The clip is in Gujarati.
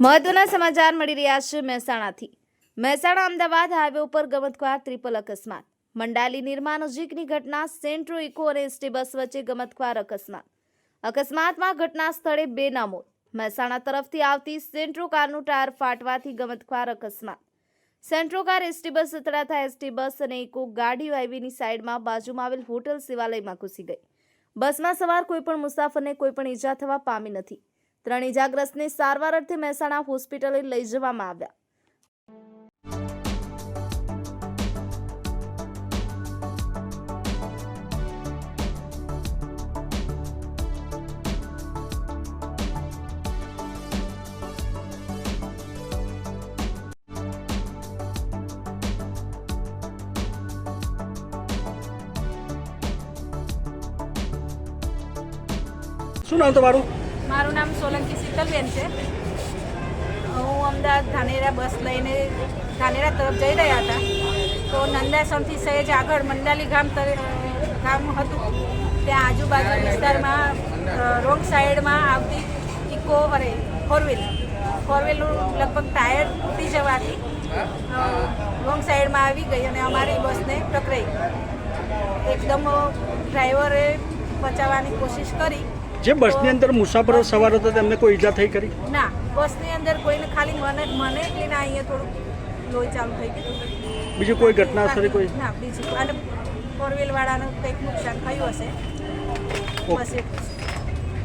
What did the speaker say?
મહત્વના સમાચાર મળી રહ્યા છે મહેસાણાથી. મહેસાણા અમદાવાદ હાઈવે ઉપર ગમતવાર ત્રિપલ અકસ્માત. મંડાલી નિર્મા નજીકની ઘટના, સેન્ટ્રો ઇકો અને એસટી બસ વચ્ચે ગમતવાર અકસ્માત. અકસ્માતમાં ઘટના સ્થળે બે ના મોત મહેસાણા તરફથી આવતી સેન્ટ્રો કારનું ટાયર ફાટવાથી ગમતખવાર અકસ્માત. સેન્ટ્રો કાર, એસટી બસ અથડાતા એસટી બસ અને ઇકો ગાડી હાઈવેની સાઈડમાં બાજુમાં આવેલ હોટલ શિવાલયમાં ઘૂસી ગઈ. બસમાં સવાર કોઈપણ મુસાફરને કોઈપણ ઈજા થવા પામી નથી. ત્રણ ઇજાગ્રસ્તને સારવાર અર્થે મહેસાણા હોસ્પિટલે લઈ જવામાં આવ્યા. શું નામ તમારું? મારું નામ સોલંકી શીતલબેન છે. હું અમદાવાદ ધાનેરા બસ લઈને ધાનેરા તરફ જઈ રહ્યા હતા. તો નંદાસમથી સહેજ આગળ મંડાલી ગામ ગામ હતું. ત્યાં આજુબાજુ વિસ્તારમાં રોંગ સાઈડમાં આવતી ઇકો અરે ફોરવ્હીલ વ્હીલ લગભગ ટાયર તૂટી જવાથી રોંગ સાઈડમાં આવી ગઈ અને અમારી બસને ટકરાઈ એકદમ ડ્રાઈવરે બચાવવાની કોશિશ કરી. જે બસની અંદર મુસાફરો સવાર હતા તેમને કોઈ ઈજા થઈ કરી? ના બસની અંદર કોઈને ખાલી મને મને એકલીને અહીંયા થોડું લોહી ચાલુ થઈ ગયું બીજી કોઈ ઘટના સ્થળે કોઈ? ના બીજું અને ફોર વ્હીલ વાળાનું કંઈક નુકસાન થયું હશે. બસ એટલું.